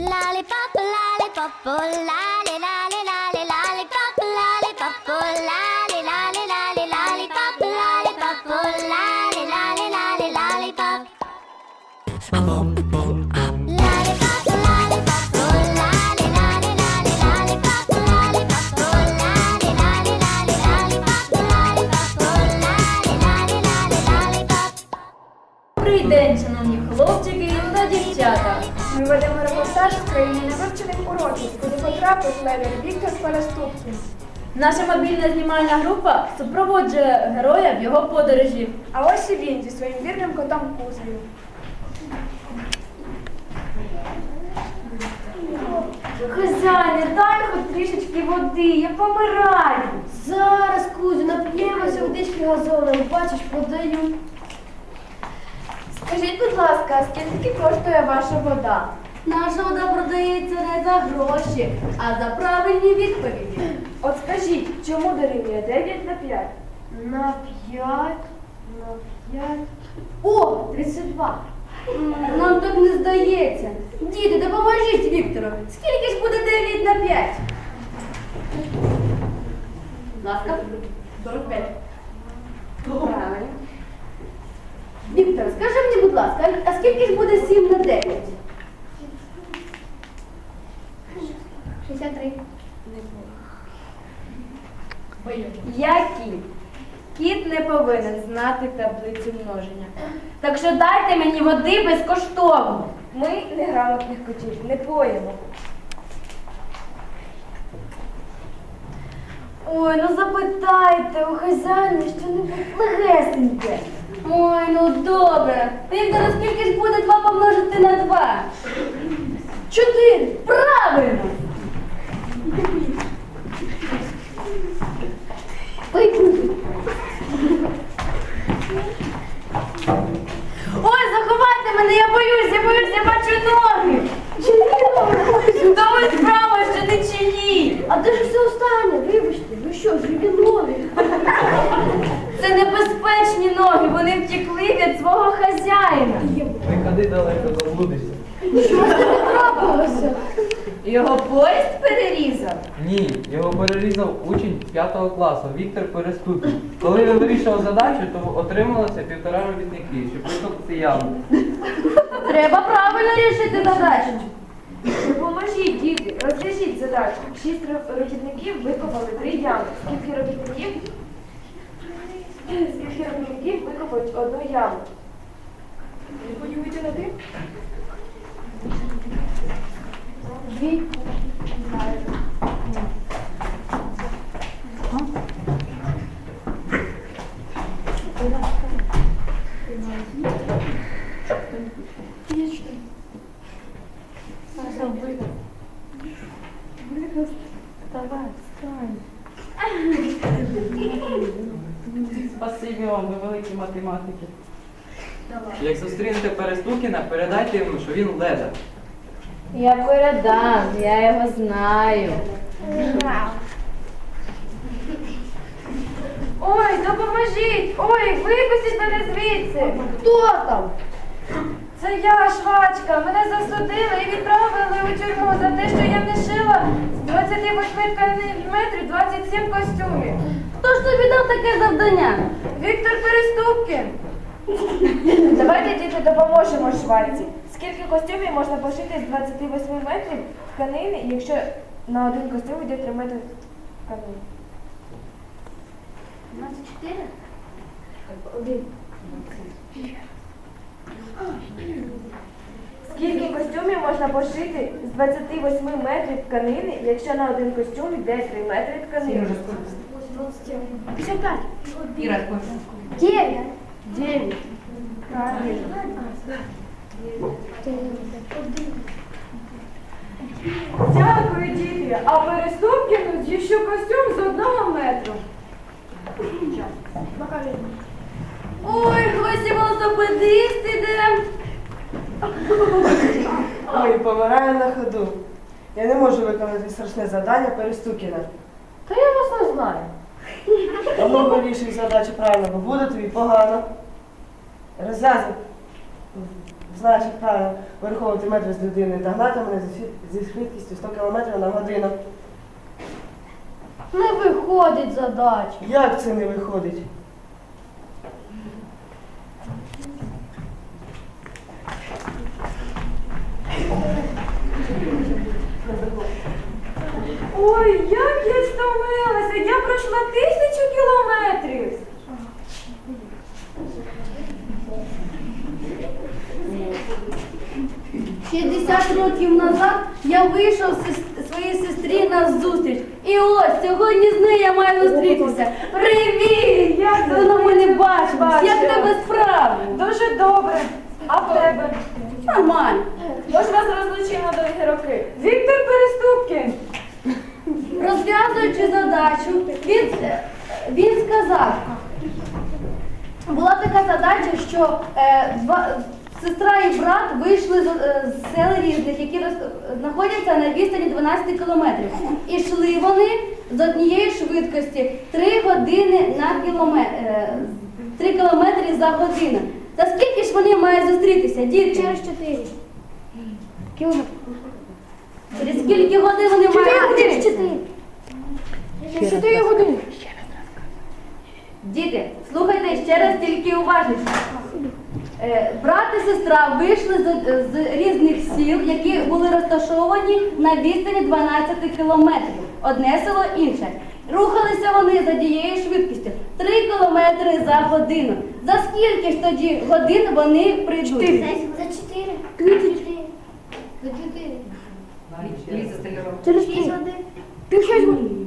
Lollipop, lollipop, oh, lolly, lolly, lolly, lollipop, lollipop, oh, lolly, lolly, lolly, lollipop, lollipop, oh, lolly, lolly, lolly, lollipop. Lollipop, lollipop, oh, lolly, lolly, lolly, lollipop, lollipop, oh, lolly, lolly, lolly, lollipop, lollipop, oh, lolly, lolly, lolly, lollipop. Добрий день, шановні хлопчики та дівчата. Ми ведемо репортаж з країни невивчених уроків, куди потрапив левір Віктор Переступкін. Наша мобільна знімальна група супроводжує героя в його подорожі. А ось і він зі своїм вірним котом Кузею. Хазяїне, дай хоч трішечки води, я помираю. Зараз, Кузю, нап'ємося водички газованої, бачиш, подаю. Скажіть, будь ласка, скільки коштує ваша вода? Наша вода продається не за гроші, а за правильні відповіді. От скажіть, чому дорівнює 9 на 5? На п'ять, на п'ять. О, 32. М, Нам так не здається. Діти, допоможіть Віктору. Скільки ж буде 9 на 5? Будь ласка. 45. Правильно. Віктор, скажи мені, будь ласка, а скільки ж буде 7 на 9? 63. Я кіт. Кіт не повинен знати таблицю множення. Так що дайте мені води безкоштовно. Ми неграмотних котів не поїмо. Ой, ну запитайте у хазяїна що-небудь легесеньке. Ой, ну добре. Віктор, скільки ж буде 2 помножити на 2? Чотири. Правильно. Ой, Кузю. Ой, заховайте мене, я боюсь, я боюсь, я бачу ноги. То ви справа, що не чиї. А де ж все останнє? Вибачте, ви що, нові? Це небезпечні ноги, вони втекли від свого хазяїна. Не ходи далеко, заблудишся. Що з ними трапилося? Його поїзд перерізав. Ні, його перерізав учень 5 класу Віктор Переступін. Коли він вирішував задачу, то отрималося півтора робітники, щоб викопати яму. Треба правильно рішити задачу. Допоможіть, діти, розв'яжіть задачу. Шість робітників викопали три ями. Скільки робітників? Скільки робітників викопають одну яму? Поділити на три? Дві. Спасибі вам, ви великі математики. Як зустрінете Перестукіна, передайте йому, що він леда. Я передам, я його знаю. Ой, допоможіть! Ой, випустіть мене звідси! Хто там? Це я, швачка. Мене засудили і відправили у тюрму за те, що я не шила з 28 тканин метрів 27 костюмів. Хто ж тобі дав таке завдання? Віктор Переступкін. Давайте діти допоможемо швачці. Скільки костюмів можна пошити з 28 метрів тканини, якщо на один костюм йде 3 метри тканини? 24? Один. Скільки костюмів можна пошити з 28 метрів тканини, якщо на один костюм йде 3 метри тканини? 55. Іра, 9. 9. Правильно. Дякую, діти. А Переступкіну з'їщу костюм з одного метру. Ой, хтось велосипедист іде. Ой, помираю на ходу. Я не можу виконати страшне завдання Перестукіна. Та я вас не знаю. А ну вирішуй задачу правильно, бо буде тобі погано. Розв'язуй як правильно вираховувати метри з людини та гнати мене зі швидкістю 100 км на годину. Не виходить задача. Як це не виходить? Ой, як я стомилася! Я пройшла тисячу кілометрів. Шістдесят років назад я вийшов своїй сестрі на зустріч. І ось сьогодні з нею я маю зустрітися. Привіт! Як давно ми не? Як тебе справи? Дуже добре. А в тебе? Нормально. Може вас розлучимо на довгі роки. Віктор Переступкін. Розв'язуючи задачу, він, він сказав, була така задача, що е, два, сестра і брат вийшли з, е, з сел різних, які роз- знаходяться на відстані 12 кілометрів. І йшли вони з однієї швидкості 3 години на кілометр, 3 кілометри за годину. За скільки ж вони мають зустрітися, діти? Через чотири. Через скільки годин вони мають? Через чотири години. Діти, слухайте ще раз тільки уважніше. Брат і сестра вийшли з, з різних сіл, які були розташовані на відстані 12 кілометрів. Одне село інше. Рухалися вони за тією швидкістю 3 кілометри за годину. За скільки ж тоді годин вони прийдуть? За чотири. За чотири. Через Шість годин. Пів шість годин.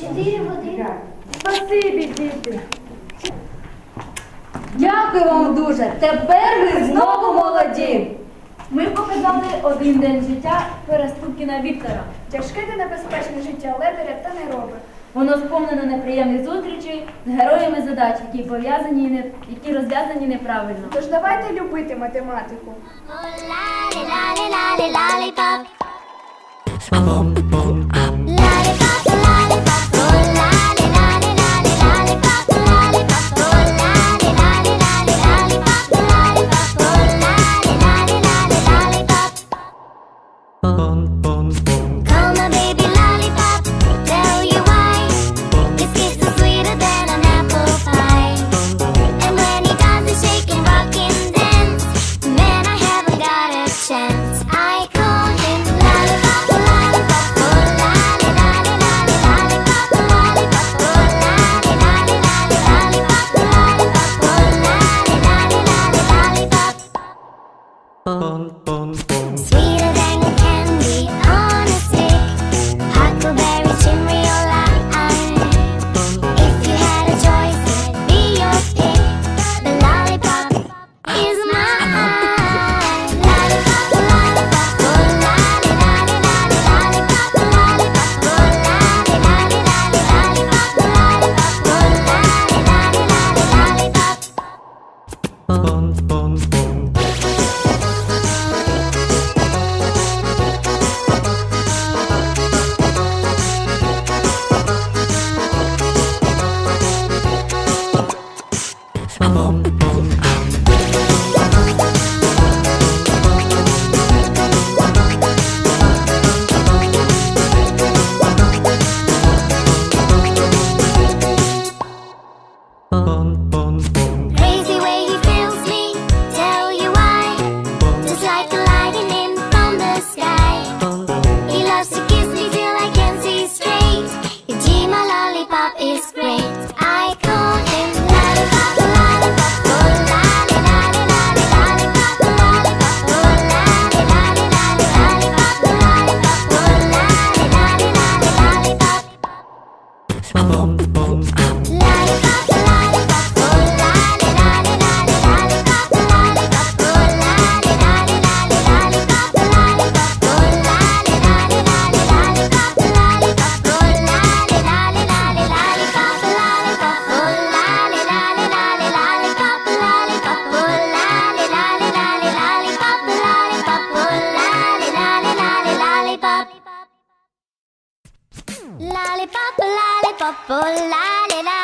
Через години. Спасибі, діти. Дякую вам дуже. Тепер ви знову молоді. Ми показали один день життя Переступкіна Віктора. Тяжке та небезпечне життя ледаря та не робить. Воно сповнено неприємних зустрічей з героями задач, які пов'язані, не- які розв'язані неправильно. Тож давайте любити математику. Лалі, лалі, лалі, lolly, 嘣嘣 la la la.